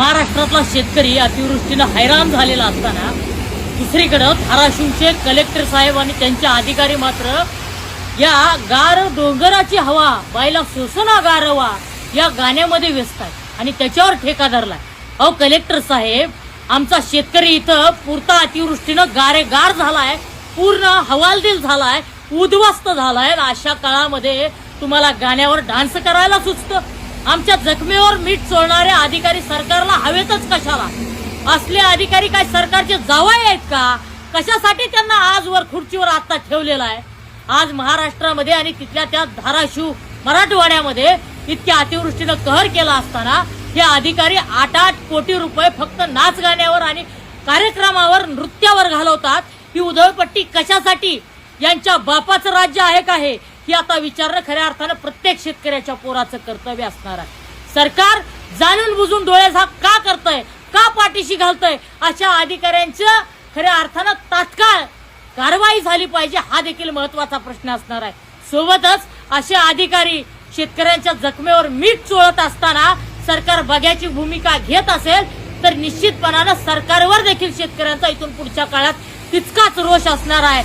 महाराष्ट्रातला शेतकरी अतिवृष्टीनं हैराण झालेला असताना दुसरीकडं धाराशिवचे कलेक्टर साहेब आणि त्यांचे अधिकारी मात्र या गार डोंगराची हवा बायला सोसना गारवा या गाण्यामध्ये व्यस्त आहे आणि त्याच्यावर ठेका धरलाय. अहो कलेक्टर साहेब आमचा शेतकरी इथं पुरता अतिवृष्टीनं गारे गार झालाय पूर्ण हवालदिल झालाय उद्ध्वस्त झालाय अशा काळामध्ये तुम्हाला गाण्यावर डान्स करायला सुचतं. आमच्या जखमेवर मीठ चोळणारे अधिकारी सरकारला हवेतच कशाला? असले अधिकारी काय सरकारचे जावाई आहेत का? कशासाठी त्यांना आजवर खुर्चीवर आता ठेवलेला आहे? आज महाराष्ट्रामध्ये आणि तिथल्या त्या धाराशिव मराठवाड्यामध्ये इतक्या अतिवृष्टीनं कहर केला असताना हे अधिकारी आठ आठ कोटी रुपये फक्त नाच गाण्यावर आणि कार्यक्रमावर नृत्यावर घालवतात. ही उधळपट्टी कशासाठी? यांच्या बापाचं राज्य आहे का हे? ही आता विचारणं खऱ्या अर्थानं प्रत्येक शेतकऱ्याच्या पोराचं कर्तव्य असणार आहे. सरकार जाणून बुजून डोळ्याझाक का करतय? का पाठीशी घालतय? अशा अधिकाऱ्यांच्या खऱ्या अर्थानं तात्काळ कारवाई झाली पाहिजे हा देखील महत्त्वाचा प्रश्न असणार आहे. सोबतच असे अधिकारी शेतकऱ्यांच्या जखमेवर मीठ चोळत असताना सरकार बघ्याची भूमिका घेत असेल तर निश्चितपणानं सरकारवर देखील शेतकऱ्यांचा इथून पुढच्या काळात तितकाच रोष असणार आहे.